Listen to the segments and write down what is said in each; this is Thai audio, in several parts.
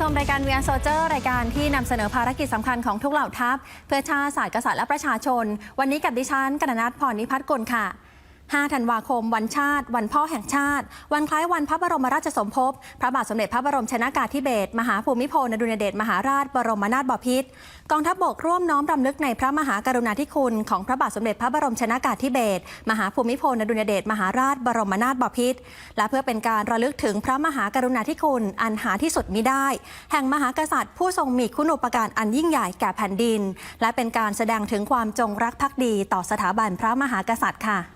ชมรายการเวียโซเจอร์รายการที่นำเสนอภารกิจสำคัญของทุกเหล่าทัพ เพื่อชาติศาสตร์กษัตริย์และประชาชน วันนี้กับดิฉันกนนัทพรนิพัฒน์กุลค่ะ 5 ธันวาคม วันชาติ วันพ่อแห่งชาติ วันคล้ายวันพระบรมราชสมภพ พระบาทสมเด็จพระบรมชนากาธิเบศร มหาภูมิพลอดุลยเดชมหาราช บรมนาถบพิตร กองทัพบกร่วมน้อมรำลึกในพระมหากรุณาธิคุณ ของพระบาทสมเด็จพระบรมชนากาธิเบศร มหาภูมิพลอดุลยเดชมหาราช บรมนาถบพิตร และเพื่อเป็นการระลึกถึงพระมหากรุณาธิคุณ อันหาที่สุดมิได้ แห่งมหากษัตริย์ ผู้ทรงมีคุณูปการอันยิ่งใหญ่แก่แผ่นดิน และเป็นการแสดงถึงความจงรักภักดี ต่อสถาบันพระมหากษัตริย์ค่ะ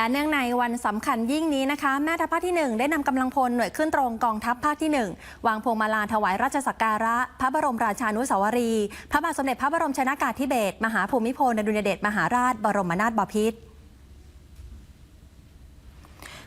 และเนื่องในวันสำคัญยิ่งนี้นะคะ แม่ทัพภาคที่ 1 ได้นำกำลังพลหน่วยขึ้นตรงกองทัพภาคที่ 1 วางพวงมาลาถวายราชสักการะ พระบรมราชานุสาวรีย์พระบาทสมเด็จพระบรมชนากาธิเบศรมหาภูมิพลอดุลยเดชมหาราช บรมนาถบพิตร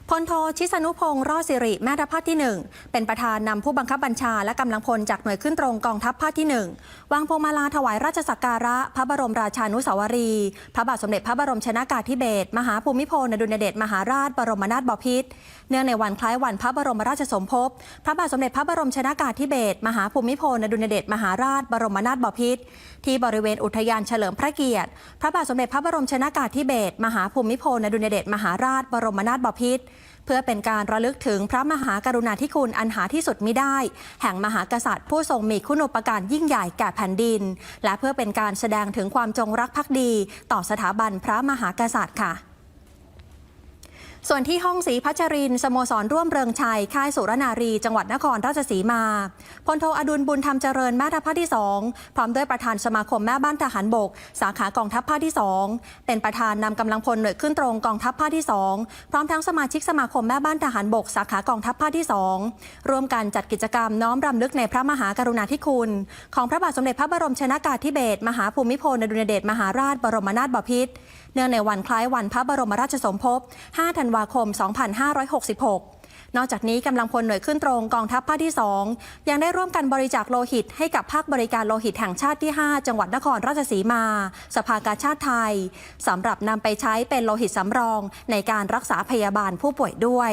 พลโทชิสนุพงศ์รอดสิริแม่ทัพภาคที่ 1 เป็นประธานนำผู้บังคับบัญชาและกำลังพลจากหน่วยขึ้นตรงกองทัพภาคที่ 1 วางพวงมาลาถวายราชสักการะ พระบรมราชานุสาวรี พระบาทสมเด็จพระบรมชนากาธิเบศรมหาภูมิพลอดุลยเดชมหาราชบรมนาถบพิตร เนื่องในวันคล้ายวันพระบรมราชสมภพ พระบาทสมเด็จพระบรมชนากาธิเบศรมหาภูมิพลอดุลยเดชมหาราช บรมนาถบพิตรที่บริเวณอุทยานเฉลิมพระเกียรติ พระบาทสมเด็จพระบรมชนากาธิเบศรมหาภูมิพลอดุลยเดชมหาราช บรมนาถบพิตรเพื่อเป็นการระลึกถึงพระมหากรุณาธิคุณอันหาที่สุดมิได้ แห่งมหากษัตริย์ ผู้ทรงมีคุณูปการยิ่งใหญ่แก่แผ่นดิน และเพื่อเป็นการแสดงถึงความจงรักภักดี ต่อสถาบันพระมหากษัตริย์ค่ะ ส่วนที่ห้องศรีพัชรินสโมสรร่วมเริงชัย ค่ายสุรนารี จังหวัดนครราชสีมา พลโทอดุลบุญธรรมเจริญแม่ทัพภาคที่ 2 พร้อมด้วยประธานสมาคมแม่บ้านทหารบก สาขากองทัพภาคที่ 2 เป็นประธานนำกำลังพลหน่วยขึ้นตรงกองทัพภาคที่ 2 พร้อมทั้งสมาชิกสมาคมแม่บ้านทหารบก สาขากองทัพภาคที่ 2 ร่วมกันจัดกิจกรรมน้อมรำลึกในพระมหากรุณาธิคุณ ของพระบาทสมเด็จพระบรมชนากาธิเบศรมหาภูมิพลอดุลยเดชมหาราชบรมนาถบพิตร เนื่องในวันคล้ายวันพระบรมราชสมภพ 5 ธันวาคม 2566นอกจากนี้กำลังพลหน่วยขึ้นตรงกองทัพภาคที่ 2 ยังได้ร่วมกันบริจาคโลหิตให้กับภาคบริการโลหิตแห่งชาติที่ 5 จังหวัดนครราชสีมา สภากาชาติไทยสำหรับนำไปใช้เป็นโลหิตสำรองในการรักษาพยาบาลผู้ป่วยด้วย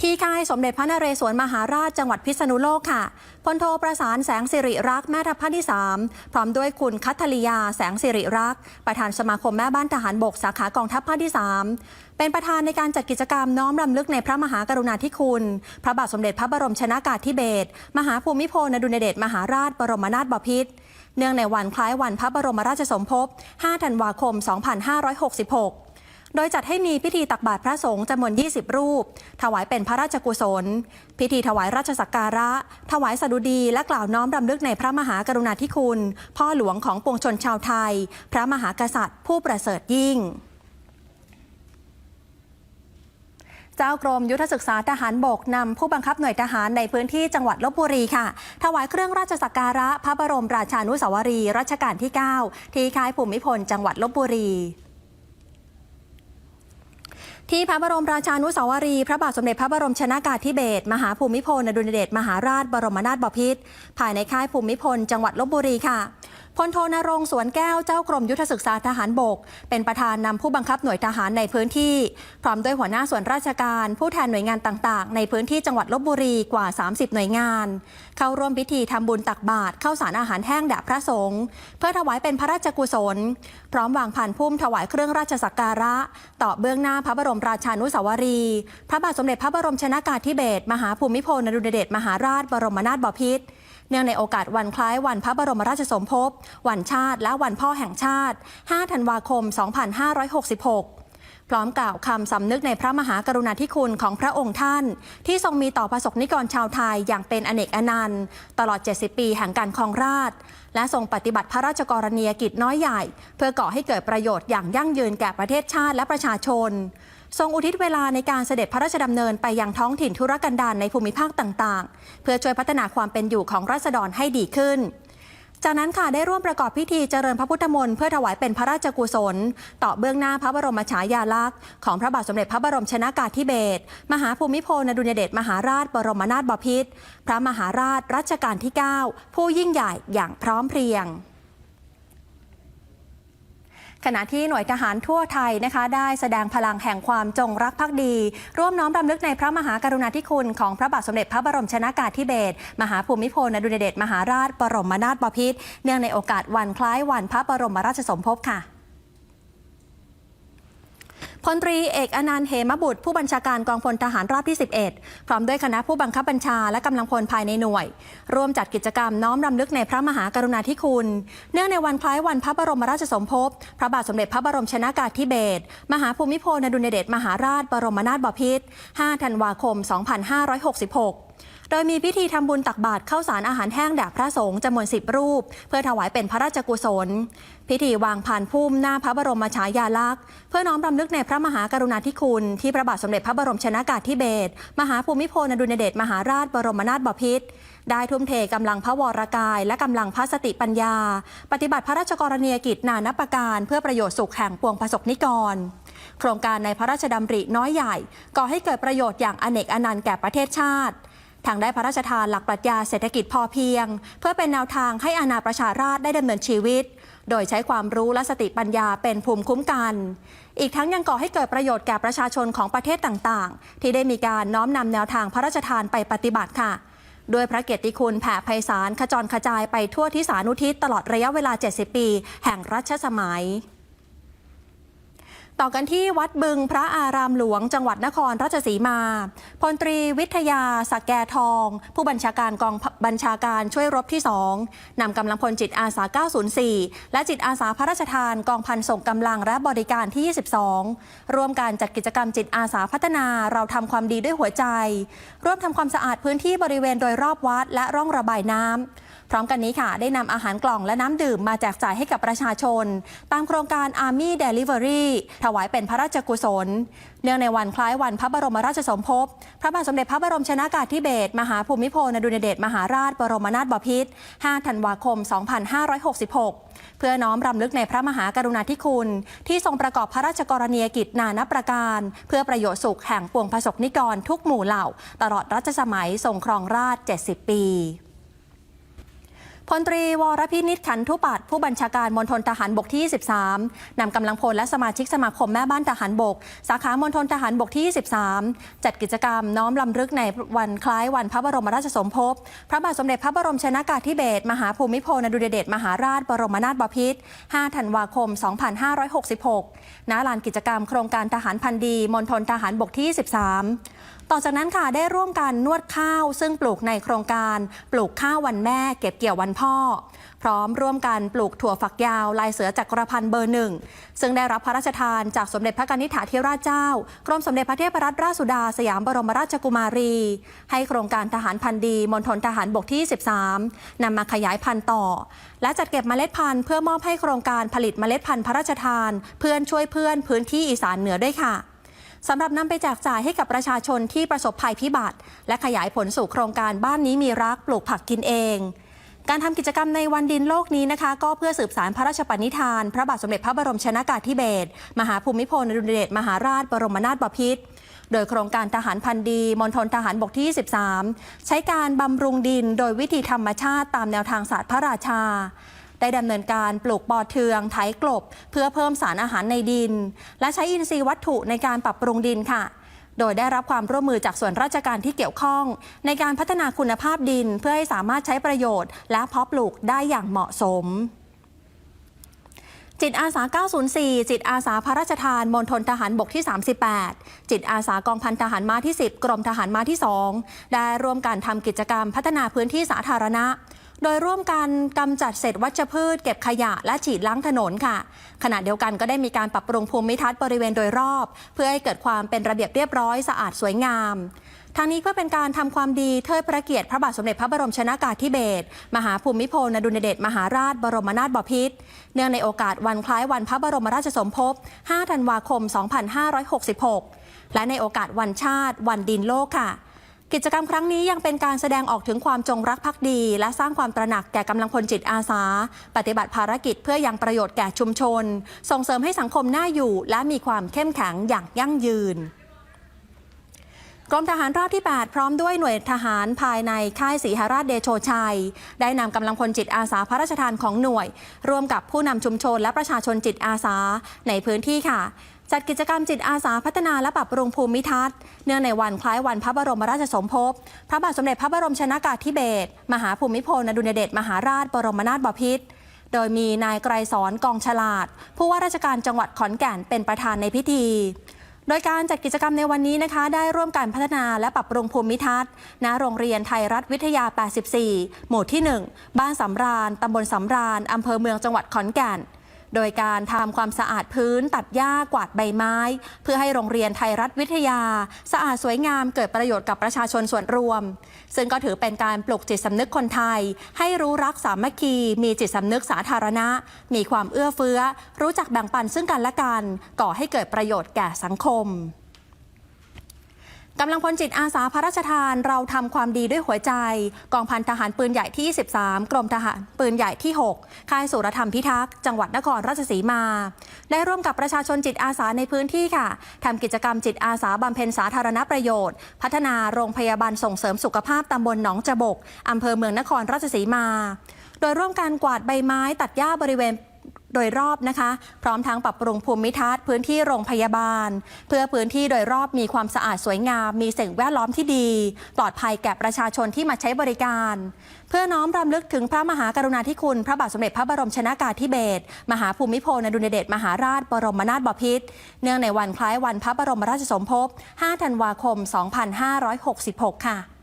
ที่ค่ายสมเด็จพระนเรศวรมหาราชจังหวัดพิษณุโลกค่ะพลโทประสานแสงสิริรักษ์แม่ทัพภาคที่ 3 พร้อมด้วยคุณคัทธริยาแสงสิริรักษ์ประธานสมาคมแม่บ้านทหารบกสาขากองทัพภาคที่ 3 เป็นประธานในการจัดกิจกรรมน้อมรำลึกในพระมหากรุณาธิคุณ พระบาทสมเด็จพระบรมชนากาธิเบศรมหาภูมิพลอดุลยเดชมหาราชบรมนาถบพิตรเนื่องในวันคล้ายวันพระบรมราชสมภพ 5 ธันวาคม 2566 โดยจัดให้มีพิธีตักบาตรพระสงฆ์จำนวน 20 รูป ถวายเป็นพระราชกุศล พิธีถวายราชสักการะ ถวายสดุดี และกล่าวน้อมรำลึกในพระมหากรุณาธิคุณ พ่อหลวงของปวงชนชาวไทย พระมหากษัตริย์ ผู้ประเสริฐยิ่งเจ้ากรมยุทธศึกษาทหารบกนำผู้บังคับหน่วยทหารในพื้นที่จังหวัดลบบุรีค่ะ ถวายเครื่องราชสักการะพระบรมราชานุสาวรีย์รัชกาลที่ 9 ที่ค่ายภูมิพลจังหวัดลบบุรี ที่พระบรมราชานุสาวรีย์พระบาทสมเด็จพระบรมชนากาธิเบศรมหาภูมิพลอดุลยเดชมหาราชบรมนาถบพิตรภายในค่ายภูมิพล จังหวัดลบบุรีค่ะ พลโทนรงสวนแก้วเจ้ากรมยุทธศึกษาทหารบก เป็นประธานนำผู้บังคับหน่วยทหารในพื้นที่ พร้อมด้วยหัวหน้าส่วนราชการ ผู้แทนหน่วยงานต่างๆ ในพื้นที่จังหวัดลบบุรีกว่า 30 หน่วยงาน เข้าร่วมพิธีทำบุญตักบาตรเข้าสารอาหารแห้งแด่พระสงฆ์เพื่อถวายเป็นพระราชกุศล พร้อมวางผ่านพุ่มถวายเครื่องราชสักการะ ต่อเบื้องหน้าพระบรมราชานุสาวรีย์พระบาทสมเด็จพระบรมชนากาธิเบศรมหาภูมิพลอดุลยเดชมหาราชบรมนาถบพิตร นื่องในโอกาสวันคล้ายวันพระบรมราชสมภพ วันชาติ และวันพ่อแห่งชาติ 5 ธันวาคม 2566พร้อมกล่าวคำสำนึกในพระมหากรุณาธิคุณของพระองค์ท่าน ที่ทรงมีต่อประสบนิกรชาวไทยอย่างเป็นอเนกอนันต์ ตลอด 70 ปีแห่งการครองราช และทรงปฏิบัติพระราชกรณียกิจน้อยใหญ่ เพื่อก่อให้เกิดประโยชน์อย่างยั่งยืนแก่ประเทศชาติและประชาชน ทรงอุทิศเวลาในการเสด็จพระราชดำเนินไปยังท้องถิ่นธุรกันดารในภูมิภาคต่างๆ เพื่อช่วยพัฒนาความเป็นอยู่ของราษฎรให้ดีขึ้น จากนั้นค่ะได้ร่วมประกอบพิธีเจริญพระพุทธมนต์เพื่อถวายเป็นพระราชกุศล ต่อเบื้องหน้าพระบรมฉายาลักษณ์ของพระบาทสมเด็จพระบรมชนากาธิเบศรมหาภูมิพลอดุลยเดชมหาราชบรมนาถบพิตรพระมหาราชรัชกาลที่ 9 ผู้ยิ่งใหญ่อย่างพร้อมเพรียง ขณะที่หน่วยทหารทั่วไทยนะคะ ได้แสดงพลังแห่งความจงรักภักดี ร่วมน้อมรำลึกในพระมหากรุณาธิคุณของพระบาทสมเด็จพระบรมชนากาธิเบศรมหาภูมิพลอดุลยเดชมหาราช บรมนาถบพิตรเนื่องในโอกาสวันคล้ายวันพระบรมราชสมภพค่ะ พลตรีเอกอนันต์เหมบุตร ผู้บัญชาการกองพลทหารราบที่ 11 พร้อมด้วยคณะผู้บังคับบัญชาและกำลังพลภายในหน่วย ร่วมจัดกิจกรรมน้อมรำลึกในพระมหากรุณาธิคุณ เนื่องในวันคล้ายวันพระบรมราชสมภพ พระบาทสมเด็จพระบรมชนากาธิเบศร มหาภูมิพลอดุลยเดชมหาราช บรมนาถบพิตร 5 ธันวาคม 2566 โดยมีพิธีทำบุญตักบาตรเข้าสารอาหารแห้งแด่พระสงฆ์จำนวนสิบรูป เพื่อถวายเป็นพระราชกุศล พิธีวางผ่านพุ่มหน้าพระบรมฉายาลักษณ์ เพื่อน้อมรำลึกในพระมหากรุณาธิคุณ ที่พระบาทสมเด็จพระบรมชนากาธิเบศรมหาภูมิพลอดุลยเดชมหาราชบรมนาถบพิตรได้ทุ่มเทกำลังพระวรกาย และกำลังพระสติปัญญา ปฏิบัติพระราชกรณียกิจนานับประการ เพื่อประโยชน์สุขแห่งปวงประสบนิกร โครงการในพระราชดำริน้อยใหญ่ก่อให้เกิดประโยชน์อย่างอเนกอนันต์แก่ประเทศชาติ ทางได้พระราชทานหลักปรัชญาเศรษฐกิจพอเพียง เพื่อเป็นแนวทางให้อาณาประชาราษฎร์ได้ดำเนินชีวิต โดยใช้ความรู้และสติปัญญาเป็นภูมิคุ้มกัน อีกทั้งยังก่อให้เกิดประโยชน์แก่ประชาชนของประเทศต่างๆ ที่ได้มีการน้อมนำแนวทางพระราชทานไปปฏิบัติค่ะโดยพระเกียรติคุณแผ่ไพศาลขจรขจายไปทั่วที่สานุทิศตลอดระยะเวลา 70 ปี แห่งรัชสมัย ต่อกันที่วัดบึงพระอารามหลวงจังหวัดนครราชสีมา พลตรีวิทยาสักแกทอง ผู้บัญชาการกองบัญชาการช่วยรบที่ 2นำกำลังพลจิตอาสา 904 และจิตอาสาพระราชทานกองพันส่งกำลังและบริการที่ 22 ร่วมการจัดกิจกรรมจิตอาสาพัฒนาเราทำความดีด้วยหัวใจ ร่วมทำความสะอาดพื้นที่บริเวณโดยรอบวัด และร่องระบายน้ำพร้อมกันนี้ค่ะ ได้นำอาหารกล่องและน้ำดื่มมาแจกจ่ายให้กับประชาชน ตามโครงการ Army Delivery ถวายเป็นพระราชกุศล เนื่องในวันคล้ายวันพระบรมราชสมภพ พระบาทสมเด็จพระบรมชนากาธิเบศรมหาภูมิพลอดุลยเดชมหาราชบรมนาถบพิตร 5 ธันวาคม 2566 เพื่อน้อมรำลึกในพระมหากรุณาธิคุณ ที่ทรงประกอบพระราชกรณียกิจนานประการ เพื่อประโยชน์สุขแห่งปวงประสบนิกรทุกหมู่เหล่า ตลอดรัชสมัยทรงครองราช 70 ปี พลตรีวรพินิจขันธุปัตผู้บัญชาการมณฑลทหารบกที่ 23นำกำลังพลและสมาชิกสมาคมแม่บ้านทหารบก สาขามณฑลทหารบกที่ 23 จัดกิจกรรมน้อมลำลึกในวันคล้ายวันพระบรมราชสมภพ พระบาทสมเด็จพระบรมชนากาธิเบศรมหาภูมิพลอดุลยเดชมหาราชบรมนาถบพิตร 5 ธันวาคม 2566 ณ ลานกิจกรรมโครงการทหารพันดีมณฑลทหารบกที่ 13 ต่อจากนั้นค่ะได้ร่วมกันนวดข้าว ซึ่งปลูกในโครงการปลูกข้าววันแม่ เก็บเกี่ยววันพ่อ พร้อมร่วมกันปลูกถั่วฝักยาว ลายเสือจักรพันธ์เบอร์หนึ่ง ซึ่งได้รับพระราชทานจากสมเด็จพระกนิษฐาธิราชเจ้ากรมสมเด็จพระเทพรัตนราชสุดาสยามบรมราชกุมารี ให้โครงการทหารพันธุ์ดีมณฑลทหารบกที่ 13นำมาขยายพันธุ์ต่อ และจัดเก็บเมล็ดพันธุ์เพื่อมอบให้โครงการผลิตเมล็ดพันธุ์พระราชทาน เพื่อนช่วยเพื่อนพื้นที่อีสานเหนือด้วยค่ะ สำหรับนำไปแจกจ่ายให้กับประชาชนที่ประสบภัยพิบัติ และขยายผลสู่โครงการบ้านนี้มีรักปลูกผักกินเอง การทำกิจกรรมในวันดินโลกนี้นะคะ ก็เพื่อสืบสารพระราชปณิธาน พระบาทสมเด็จพระบรมชนากาธิเบศรมหาภูมิพลอดุลยเดชมหาราชบรมนาถบพิตรโดยโครงการทหารพันธ์ดีมณฑลทหารบกที่13ใช้การบำรุงดินโดยวิธีธรรมชาติตามแนวทางศาสตร์พระราชา ได้ดำเนินการปลูกปอเทืองไถกลบ เพื่อเพิ่มสารอาหารในดิน และใช้อินทรีย์วัตถุในการปรับปรุงดินค่ะ โดยได้รับความร่วมมือจากส่วนราชการที่เกี่ยวข้อง ในการพัฒนาคุณภาพดินเพื่อให้สามารถใช้ประโยชน์ และเพาะปลูกได้อย่างเหมาะสมจิตอาสา 904 จิตอาสาพระราชทานมณฑลทหารบกที่ 38 จิตอาสากองพันทหารมาที่ 10 กรมทหารมาที่ 2 ได้ร่วมกันทำกิจกรรมพัฒนาพื้นที่สาธารณะ โดยร่วมกันกำจัดเศษวัชพืช เก็บขยะและฉีดล้างถนนค่ะ ขณะเดียวกันก็ได้มีการปรับปรุงภูมิทัศน์บริเวณโดยรอบ เพื่อให้เกิดความเป็นระเบียบเรียบร้อยสะอาดสวยงามทางนี้เพื่อเป็นการทำความดีเทิดพระเกียรติพระบาทสมเด็จพระบรมชนากาธิเบศรมหาภูมิพลอดุลยเดชมหาราชบรมนาถบพิตรเนื่องในโอกาสวันคล้ายวันพระบรมราชสมภพ 5 ธันวาคม 2566 และในโอกาสวันชาติ วันดินโลกค่ะ กิจกรรมครั้งนี้ยังเป็นการแสดงออกถึงความจงรักภักดี และสร้างความตระหนักแก่กำลังพลจิตอาสา ปฏิบัติภารกิจเพื่อยังประโยชน์แก่ชุมชน ส่งเสริมให้สังคมน่าอยู่ และมีความเข้มแข็งอย่างยั่งยืนกรมทหารราบที่ 8 พร้อมด้วยหน่วยทหารภายในค่ายศรีหราชเดโชชัย ได้นำกำลังพลจิตอาสาพระราชทานของหน่วย ร่วมกับผู้นำชุมชนและประชาชนจิตอาสาในพื้นที่ค่ะ จัดกิจกรรมจิตอาสาพัฒนาและปรับปรุงภูมิทัศน์ เนื่องในวันคล้ายวันพระบรมราชสมภพ พระบาทสมเด็จพระบรมชนากาธิเบศร มหาภูมิพลอดุลยเดชมหาราชบรมนาถบพิตร โดยมีนายไกรสอนกองฉลาด ผู้ว่าราชการจังหวัดขอนแก่นเป็นประธานในพิธีโดยการจัดกิจกรรมในวันนี้นะคะ ได้ร่วมกันพัฒนาและปรับปรุงภูมิทัศน์ณโรงเรียนไทยรัฐวิทยา 84 หมู่ที่ 1 บ้านสำราญ ตำบลสำราญ อำเภอเมืองจังหวัดขอนแก่น โดยการทำความสะอาดพื้นตัดหญ้ากวาดใบไม้ เพื่อให้โรงเรียนไทยรัฐวิทยา สะอาดสวยงามเกิดประโยชน์กับประชาชนส่วนรวม ซึ่งก็ถือเป็นการปลุกจิตสำนึกคนไทย ให้รู้รักสามัคคี มีจิตสำนึกสาธารณะ มีความเอื้อเฟื้อ รู้จักแบ่งปันซึ่งกันและกัน ก่อให้เกิดประโยชน์แก่สังคม กำลังพลจิตอาสาพระราชทานเราทำความดีด้วยหัวใจ กองพันทหารปืนใหญ่ที่ 23 กรมทหารปืนใหญ่ที่ 6 ค่ายสุรธรรมพิทักษ์จังหวัดนครราชสีมา ได้ร่วมกับประชาชนจิตอาสาในพื้นที่ค่ะทำกิจกรรมจิตอาสาบำเพ็ญสาธารณประโยชน์ พัฒนาโรงพยาบาลส่งเสริมสุขภาพตำบลหนองจบกอำเภอเมืองนครราชสีมา โดยร่วมการกวาดใบไม้ตัดหญ้าบริเวณ โดยรอบนะคะ พร้อมทั้งปรับปรุงภูมิทัศน์พื้นที่โรงพยาบาล เพื่อพื้นที่โดยรอบมีความสะอาดสวยงาม มีสิ่งแวดล้อมที่ดี ปลอดภัยแก่ประชาชนที่มาใช้บริการ เพื่อน้อมรำลึกถึงพระมหากรุณาธิคุณ พระบาทสมเด็จพระบรมชนากาธิเบศรมหาภูมิพลอดุลยเดชมหาราชบรมนาถบพิตรเนื่องในวันคล้ายวันพระบรมราชสมภพ 5 ธันวาคม 2566 ค่ะ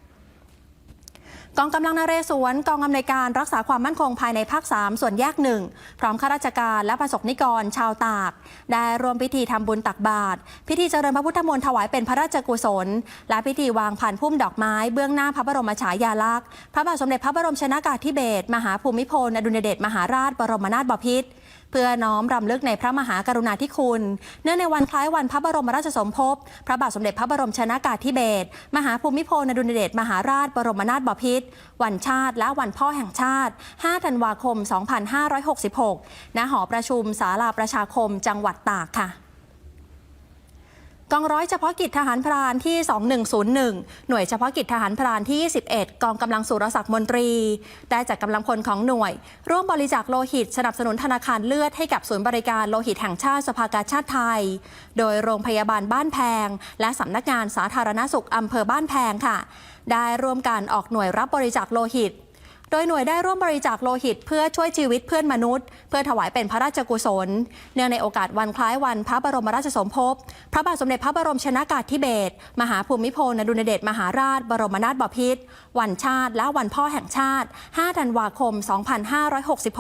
กองกำลังนเรศวรกองอำนวยการรักษาความมั่นคงภายในภาค 3 ส่วนแยกหนึ่งพร้อมข้าราชการและประสบนิกรชาวตาก ได้รวมพิธีทำบุญตักบาตรพิธีเจริญพระพุทธมนต์ถวายเป็นพระราชกุศล และพิธีวางผ่านพุ่มดอกไม้เบื้องหน้าพระบรมฉายาลักษณ์พระบาทสมเด็จพระบรมชนากาธิเบศรมหาภูมิพลอดุลยเดชมหาราชบรมนาถบพิตร เพื่อน้อมรำลึกในพระมหากรุณาธิคุณ เนื่องในวันคล้ายวันพระบรมราชสมภพ พระบาทสมเด็จพระบรมชนากาธิเบศร มหาภูมิพลอดุลยเดชมหาราช บรมนาถบพิตร วันชาติ และวันพ่อแห่งชาติ 5 ธันวาคม 2566 ณ หอประชุมศาลาประชาคม จังหวัดตากค่ะ กองร้อยเฉพาะกิจทหารพรานที่ 2101 หน่วยเฉพาะกิจทหารพรานที่ 21 กองกำลังสุรศักดิ์มนตรี ได้จัดกำลังพลของหน่วย ร่วมบริจาคโลหิต สนับสนุนธนาคารเลือดให้กับศูนย์บริการโลหิตแห่งชาติสภากาชาติไทย โดยโรงพยาบาลบ้านแพง และสำนักงานสาธารณสุขอำเภอบ้านแพงค่ะ ได้ร่วมการออกหน่วยรับบริจาคโลหิต โดยหน่วยได้ร่วมบริจาคโลหิต เพื่อช่วยชีวิตเพื่อนมนุษย์ เพื่อถวายเป็นพระราชกุศล เนื่องในโอกาสวันคล้ายวันพระบรมราชสมภพ พระบาทสมเด็จพระบรมชนากาธิเบศรมหาภูมิพลอดุลยเดชมหาราช บรมนาถบพิตรวันชาติ และวันพ่อแห่งชาติ 5 ธันวาคม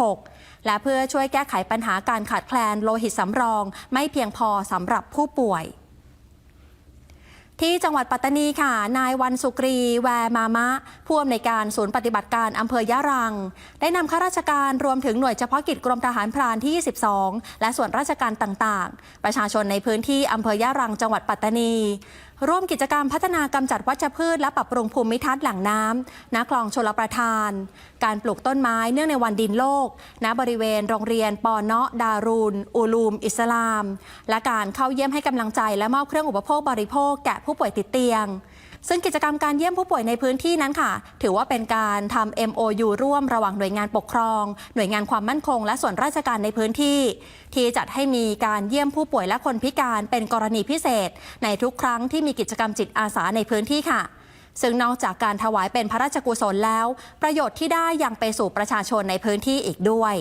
2566 และเพื่อช่วยแก้ไขปัญหาการขาดแคลนโลหิตสำรอง ไม่เพียงพอสำหรับผู้ป่วย ที่จังหวัดปัตตานีค่ะ นายวันสุกรี แวมามะ ผู้อำนวยการศูนย์ปฏิบัติการอำเภอยะรัง ได้นำข้าราชการรวมถึงหน่วยเฉพาะกิจกรมทหารพรานที่22และส่วนราชการต่างๆ ประชาชนในพื้นที่อำเภอยะรังจังหวัดปัตตานี ร่วมกิจกรรมพัฒนากำจัดวัชพืช และปรับปรุงภูมิทัศน์แหล่งน้ำณคลองชลประทาน การปลูกต้นไม้เนื่องในวันดินโลก ณบริเวณโรงเรียนปอเนาะดารูนอูลูม อิสลาม และการเข้าเยี่ยมให้กำลังใจและมอบเครื่องอุปโภคบริโภคแก่ผู้ป่วยติดเตียง ซึ่งกิจกรรมการเยี่ยมผู้ป่วยในพื้นที่นั้นค่ะ ถือว่าเป็นการทำ MOU ร่วมระหว่างหน่วยงานปกครอง หน่วยงานความมั่นคง และส่วนราชการในพื้นที่ ที่จัดให้มีการเยี่ยมผู้ป่วยและคนพิการเป็นกรณีพิเศษ ในทุกครั้งที่มีกิจกรรมจิตอาสาในพื้นที่ค่ะซึ่งนอกจากการถวายเป็นพระราชกุศลแล้ว ประโยชน์ที่ได้ยังไปสู่ประชาชนในพื้นที่อีกด้วย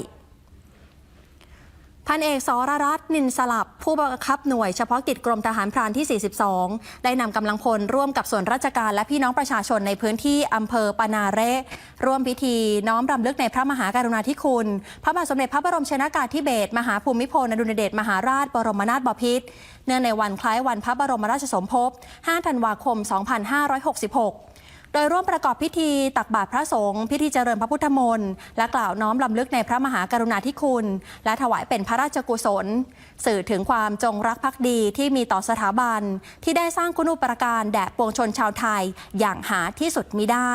พันเอกสรรัตน์นินสลับ ผู้บังคับหน่วยเฉพาะกิจกรมทหารพรานที่ 42 ได้นำกำลังพลร่วมกับส่วนราชการและพี่น้องประชาชนในพื้นที่อำเภอปานาเระร่วมพิธีน้อมรำลึกในพระมหากรุณาธิคุณ พระบาทสมเด็จพระบรมชนากาธิเบศรมหาภูมิพลอดุลยเดชมหาราช บรมนาถบพิตรเนื่องในวันคล้ายวันพระบรมราชสมภพ 5 ธันวาคม 2566 โดยร่วมประกอบพิธีตักบาตรพระสงฆ์พิธีเจริญพระพุทธมนต์และกล่าวน้อมลำลึกในพระมหากรุณาธิคุณ และถวายเป็นพระราชกุศล สื่อถึงความจงรักภักดีที่มีต่อสถาบัน ที่ได้สร้างคุณูปการแด่ปวงชนชาวไทยอย่างหาที่สุดมิได้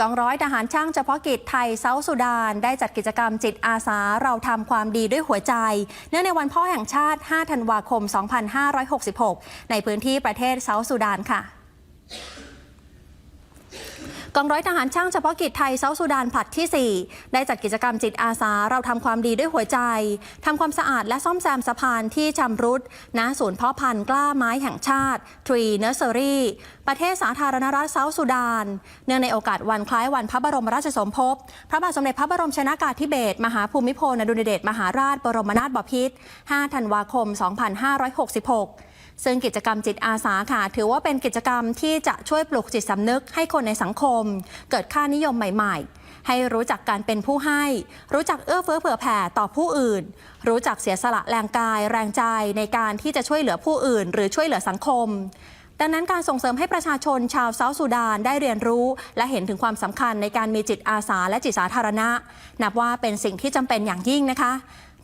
กองร้อยทหารช่างเฉพาะกิจไทยเซาสุดาน ได้จัดกิจกรรมจิตอาสาเราทำความดีด้วยหัวใจ เนื่องในวันพ่อแห่งชาติ 5 ธันวาคม 2566 ในพื้นที่ประเทศเซาสุดานค่ะ กองร้อยทหารช่างเฉพาะกิจไทยเซาท์สุดานผลัดที่ 4 ได้จัดกิจกรรมจิตอาสา เราทำความดีด้วยหัวใจทำความสะอาดและซ่อมแซมสะพานที่ชำรุดณศูนย์เพาะพันธุ์กล้าไม้แห่งชาติ Tree Nursery ประเทศสาธารณรัฐเซาท์สุดาน เนื่องในโอกาสวันคล้ายวันพระบรมราชสมภพ พระบาทสมเด็จพระบรมชนากาธิเบศรมหาภูมิพลอดุลยเดชมหาราชบรมนาถบพิตร5ธันวาคม 2566 ซึ่งกิจกรรมจิตอาสาค่ะ ถือว่าเป็นกิจกรรมที่จะช่วยปลุกจิตสำนึกให้คนในสังคม เกิดค่านิยมใหม่ ๆ ให้รู้จักการเป็นผู้ให้ รู้จักเอื้อเฟื้อเผื่อแผ่ต่อผู้อื่น รู้จักเสียสละแรงกาย แรงใจในการที่จะช่วยเหลือผู้อื่น หรือช่วยเหลือสังคมดังนั้นการส่งเสริมให้ประชาชนชาวเซาท์สุดานได้เรียนรู้ และเห็นถึงความสำคัญในการมีจิตอาสาและจิตสาธารณะ นับว่าเป็นสิ่งที่จำเป็นอย่างยิ่งนะคะ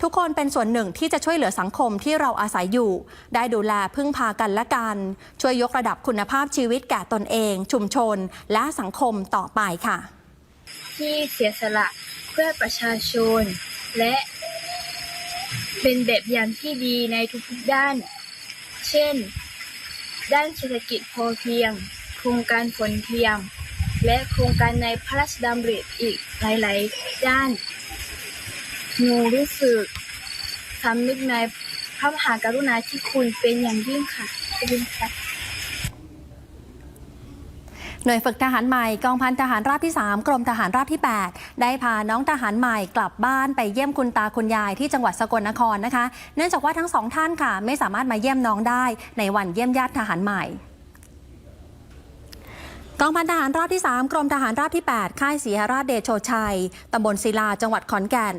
ทุกคนเป็นส่วนหนึ่งที่จะช่วยเหลือสังคมที่เราอาศัยอยู่ ได้ดูแลพึ่งพากันและกัน ช่วยยกระดับคุณภาพชีวิตแก่ตนเอง ชุมชน และสังคมต่อไปค่ะ ที่เสียสละเพื่อประชาชน และเป็นแบบอย่างที่ดีในทุกๆด้าน เช่น ด้านเศรษฐกิจพอเพียง โครงการฝนเทียม และโครงการในพระราชดำริอีกหลาย ๆ ด้านหนูรู้สึก สำนึกในพระมหากรุณาธิคุณเป็นอย่างยิ่งค่ะขอบคุณค่ะหน่วยฝึกทหารใหม่กองพันทหารราบที่ 3 กรมทหารราบที่ 8 ได้พาน้องทหารใหม่กลับบ้านไปเยี่ยมคุณตาคุณยายที่จังหวัดสกลนครนะคะ เนื่องจากว่าทั้งสองท่านค่ะ ไม่สามารถมาเยี่ยมน้องได้ในวันเยี่ยมญาติทหารใหม่กองพันทหารราบที่ 3 กรมทหารราบที่ 8 ค่ายศรีหราชเดชโชชัย ตำบลศิลา จังหวัดขอนแก่น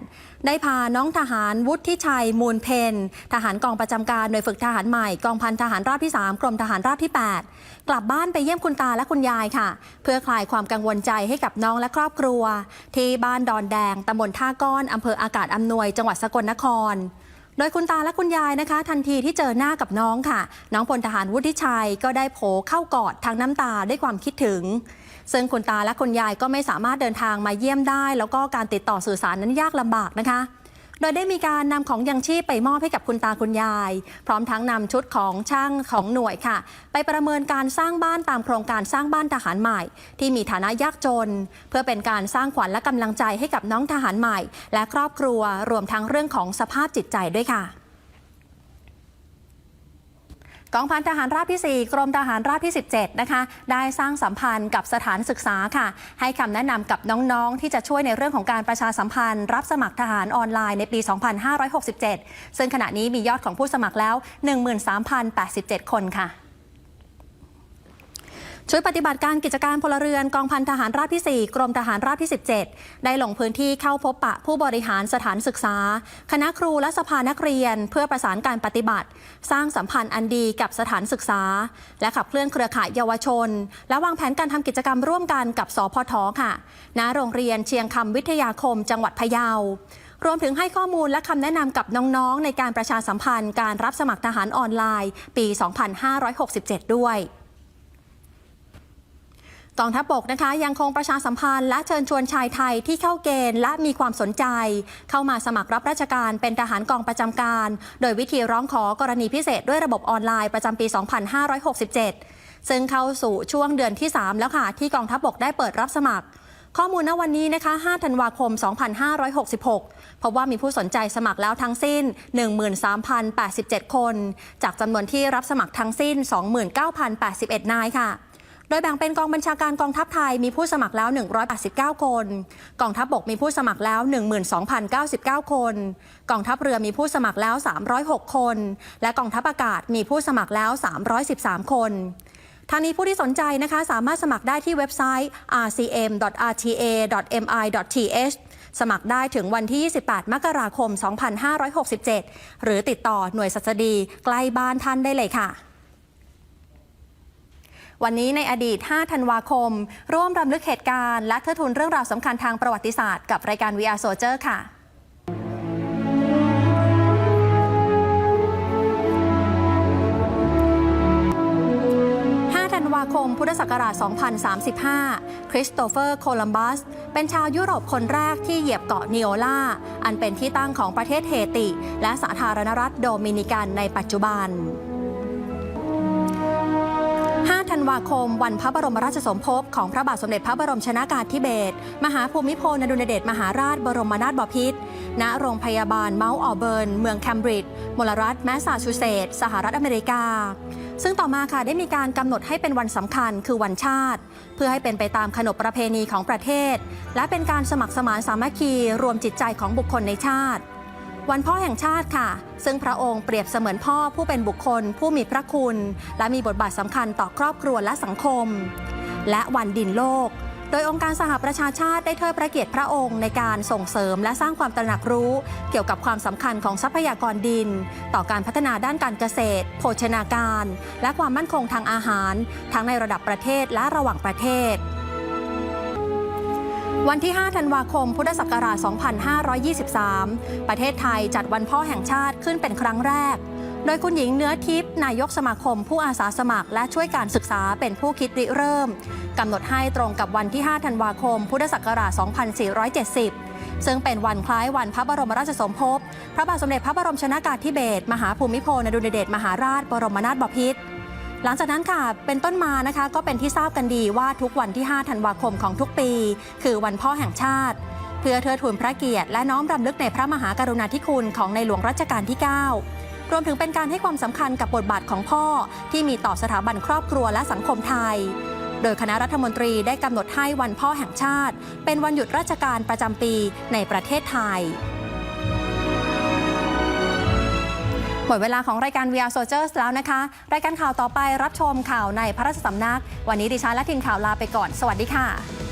ได้พาน้องทหารวุฒิชัยมูลเพนทหารกองประจำการหน่วยฝึกทหารใหม่กองพันทหารราบที่ 3 กรมทหารราบที่ 8 กลับบ้านไปเยี่ยมคุณตาและคุณยายค่ะ เพื่อคลายความกังวลใจให้กับน้องและครอบครัว ที่บ้านดอนแดงตำบลท่าก้อนอำเภออากาศอำนวย จังหวัดสกลนครโดยคุณตาและคุณยายนะคะ ทันทีที่เจอหน้ากับน้องค่ะ น้องพลทหารวุฒิชัยก็ได้โผเข้ากอดทางน้ำตาด้วยความคิดถึง ซึ่งคุณตาและคุณยายก็ไม่สามารถเดินทางมาเยี่ยมได้ แล้วก็การติดต่อสื่อสารนั้นยากลำบากนะคะ โดยได้มีการนำของยังชีพไปมอบให้กับคุณตาคุณยาย พร้อมทั้งนำชุดของช่างของหน่วยค่ะ ไปประเมินการสร้างบ้านตามโครงการสร้างบ้านทหารใหม่ ที่มีฐานะยากจน เพื่อเป็นการสร้างขวัญและกำลังใจให้กับน้องทหารใหม่ และครอบครัวรวมทั้งเรื่องของสภาพจิตใจด้วยค่ะ กองพันทหารราบที่ 4 กรมทหารราบที่ 17 นะคะ ได้สร้างสัมพันธ์กับสถานศึกษาค่ะ ให้คำแนะนำกับน้องๆ ที่จะช่วยในเรื่องของการประชาสัมพันธ์ รับสมัครทหารออนไลน์ในปี 2567 ซึ่งขณะนี้มียอดของผู้สมัครแล้ว 13,087 คนค่ะ ชุดปฏิบัติการกิจการพลเรือนกองพันทหารราบที่ 4 กรมทหารราบที่ 17 ได้ลงพื้นที่เข้าพบปะผู้บริหารสถานศึกษา คณะครูและสภานักเรียน เพื่อประสานการปฏิบัติ สร้างสัมพันธ์อันดีกับสถานศึกษา และขับเคลื่อนเครือข่ายเยาวชน และวางแผนการทำกิจกรรมร่วมกันกับสพทค่ะณโรงเรียนเชียงคำวิทยาคม จังหวัดพะเยารวมถึงให้ข้อมูลและคำแนะนำกับน้องๆ ในการประชาสัมพันธ์การรับสมัครทหารออนไลน์ ปี 2567 ด้วย กองทัพบกนะคะยังคงประชาสัมพันธ์และเชิญชวนชายไทยที่เข้าเกณฑ์และมีความสนใจ เข้ามาสมัครรับราชการเป็นทหารกองประจำการ โดยวิธีร้องขอกรณีพิเศษด้วยระบบออนไลน์ประจำปี 2567 ซึ่งเข้าสู่ช่วงเดือนที่ 3 แล้วค่ะ ที่กองทัพบกได้เปิดรับสมัคร ข้อมูลณวันนี้นะคะ 5 ธันวาคม 2566 พบว่ามีผู้สนใจสมัครแล้วทั้งสิ้น 13,087 คน จากจำนวนที่รับสมัครทั้งสิ้น 29,081 นายค่ะ โดยแบ่งเป็นกองบัญชาการกองทัพไทยมีผู้สมัครแล้ว 189 คน กองทัพบกมีผู้สมัครแล้ว 12,099 คน กองทัพเรือมีผู้สมัครแล้ว 306 คน และกองทัพอากาศมีผู้สมัครแล้ว 313 คนทางนี้ผู้ที่สนใจนะคะสามารถสมัครได้ที่เว็บไซต์ rcm.rta.mi.th สมัครได้ถึงวันที่ 28 มกราคม 2567 หรือติดต่อหน่วยสัสดีใกล้บ้านท่านได้เลยค่ะ วันนี้ในอดีต 5 ธันวาคม ร่วมรำลึกเหตุการณ์ และเทิดทูนเรื่องราวสำคัญทางประวัติศาสตร์กับรายการ VR Soldier ค่ะ5ธันวาคม พุทธศักราช 2035 คริสโตเฟอร์โคลัมบัส เป็นชาวยุโรปคนแรกที่เหยียบเกาะนิโอลา อันเป็นที่ตั้งของประเทศเฮติ และสาธารณรัฐโดมินิกันในปัจจุบัน ธันวาคม วันพระบรมราชสมภพของพระบาทสมเด็จพระบรมชนากาธิเบศรมหาภูมิพลอดุลยเดชมหาราชบรมนาถบพิตรณโรงพยาบาลเมาส์ออเบิร์น เมืองแคมบริดจ์มลรัฐแมสซาชูเซตส์สหรัฐอเมริกา ซึ่งต่อมาค่ะได้มีการกำหนดให้เป็นวันสำคัญคือวันชาติ เพื่อให้เป็นไปตามขนบประเพณีของประเทศ และเป็นการสมัครสมานสามัคคีรวมจิตใจของบุคคลในชาติ วันพ่อแห่งชาติค่ะ ซึ่งพระองค์เปรียบเสมือนพ่อผู้เป็นบุคคล ผู้มีพระคุณ และมีบทบาทสำคัญต่อครอบครัวและสังคม และวันดินโลก โดยองค์การสหประชาชาติได้เทิดพระเกียรติพระองค์ในการส่งเสริมและสร้างความตระหนักรู้ เกี่ยวกับความสำคัญของทรัพยากรดิน ต่อการพัฒนาด้านการเกษตร โภชนาการ และความมั่นคงทางอาหาร ทั้งในระดับประเทศและระหว่างประเทศ วันที่ 5 ธันวาคม พุทธศักราช 2523 ประเทศไทยจัดวันพ่อแห่งชาติขึ้นเป็นครั้งแรก โดยคุณหญิงเนื้อทิพย์นายกสมาคม ผู้อาสาสมัคร และช่วยการศึกษาเป็นผู้คิดริเริ่มกำหนดให้ตรงกับวันที่ 5 ธันวาคม พุทธศักราช 2470 ซึ่งเป็นวันคล้ายวันพระบรมราชสมภพ พระบาทสมเด็จพระบรมชนากาธิเบศร มหาภูมิพลอดุลยเดชมหาราช บรมนาถบพิตร หลังจากนั้นค่ะเป็นต้นมานะคะก็เป็นที่ทราบกันดีว่าทุกวันที่ 5 ธันวาคมของทุกปี คือวันพ่อแห่งชาติ เพื่อเทิดทูนพระเกียรติและน้อมรำลึกในพระมหากรุณาธิคุณของในหลวงรัชกาลที่ 9 รวมถึงเป็นการให้ความสำคัญกับบทบาทของพ่อ ที่มีต่อสถาบันครอบครัวและสังคมไทย โดยคณะรัฐมนตรีได้กำหนดให้วันพ่อแห่งชาติ เป็นวันหยุดราชการประจำปีในประเทศไทย หมดเวลาของรายการ VR Soldiers แล้วนะคะ รายการข่าวต่อไปรับชมข่าวในพระราชสำนัก วันนี้ดิฉันและทีมข่าวลาไปก่อน สวัสดีค่ะ